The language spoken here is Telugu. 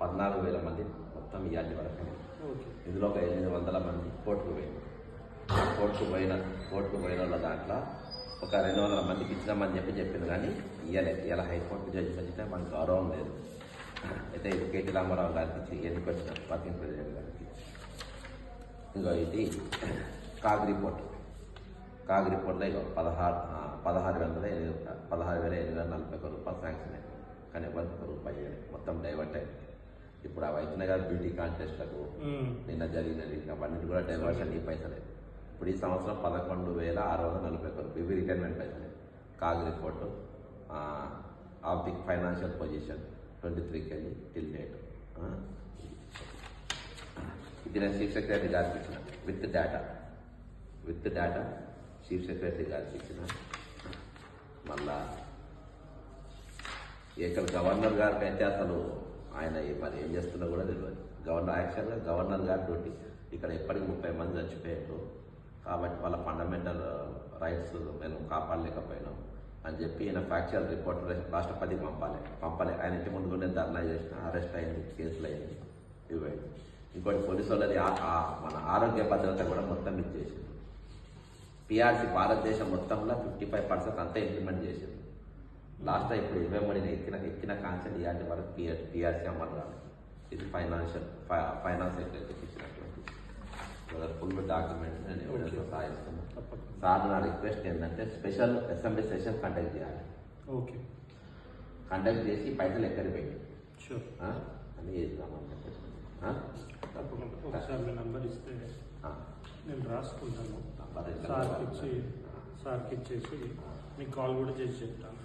పద్నాలుగు వేల మంది మొత్తం ఇవాటి వరకు. ఇందులో ఒక ఎనిమిది వందల మంది కోర్టుకు పోయింది కోర్టుకు పోయిన కోర్టుకు పోయిన వాళ్ళ దాంట్లో ఒక రెండు వందల మందికి ఇచ్చినామని చెప్పి చెప్పింది కానీ ఇయ్యలే. ఇలా హైకోర్టు జడ్జిమెంట్ ఇచ్చినా మనకు గౌరవం లేదు. అయితే ఇది కేటీ రామారావు గారికి ఎన్నిక వచ్చిన వర్కింగ్ ప్రెసిడెంట్ గారికి. ఇంకో ఇది కాగ్ రిపోర్ట్. కాగ్ రిపోర్ట్లో ఇక పదహారు పదహారు వందల ఎనిమిది పదహారు వేల ఎనిమిది వందల నలభై ఒక్క రూపాయలు శాంక్షన్ అయ్యింది కానీ ఎవరికి ఒక రూపాయి. మొత్తం డైవర్ట్ అయింది. ఇప్పుడు ఆ వైద్య గారు బ్యూటీ కాంటెస్ట్లకు. నిన్న జరిగినది అవన్నీ కూడా డైవర్షన్ ఈ పైసలే. ఇప్పుడు ఈ సంవత్సరం పదకొండు వేల ఆరు వందల నలభై ఒక్క ఇవి రిటైర్మెంట్ పైసలే. CAG report the financial position twenty త్రీకి వెళ్ళి టిల్ డేట్ ఇది నేను చీఫ్ సెక్రటరీ గారికి ఇచ్చిన. With data with data chief secretary గారికి ఇచ్చిన. మళ్ళా ఇక్కడ గవర్నర్ గారికి అయితే అసలు ఆయన ఏ పని ఏం చేస్తున్నా కూడా తెలియదు. గవర్నర్ యాక్చువల్గా గవర్నర్ గారి డ్యూటీ. ఇక్కడ ఎప్పటికి ముప్పై మంది చచ్చిపోయారు. కాబట్టి వాళ్ళ ఫండమెంటల్ రైట్స్ మేము కాపాడలేకపోయినాం అని చెప్పి ఈయన ఫ్యాక్చువల్ రిపోర్ట్ రాష్ట్రపతికి పంపాలి. పంపాలి. ఆయన ఇంటి ముందు నేను ధర్నా చేసిన అరెస్ట్ అయింది కేసులు అయింది ఇవ్వండి ఇంకోటి పోలీసు వాళ్ళది మన ఆరోగ్య భద్రత కూడా మొత్తం ఇచ్చేసింది. పిఆర్సీ భారతదేశం మొత్తంలో ఫిఫ్టీ ఫైవ్ పర్సెంట్ అంతా ఇంప్లిమెంట్ చేసింది. లాస్ట్ ఇప్పుడు ఇరవై ఎక్కిన ఎక్కిన కాన్సెప్ట్ ఇలాంటి వరకు పిఆర్ పిఆర్సీ అమలు రాదు ఇది ఫైనాన్షియల్ ఫైనాన్స్ సెక్రటరీకి ఇచ్చినటువంటి ఫుల్ డాక్యుమెంట్ నేను సాగిస్తున్నాను తప్పకుండా. సార్ నా రిక్వెస్ట్ ఏంటంటే స్పెషల్ అసెంబ్లీ సెషన్ కండక్ట్ చేయాలి. ఓకే. కండక్ట్ చేసి పైసలు ఎక్కడి పెట్టి? అని చేద్దామని చెప్పేసి? తప్పకుండా. ఒకసారి నంబర్ ఇస్తే. నేను రాసుకుంటాను. నంబర్ ఇచ్చి సార్కి ఇచ్చేసి మీకు కాల్ కూడా చేసి చెప్తాను.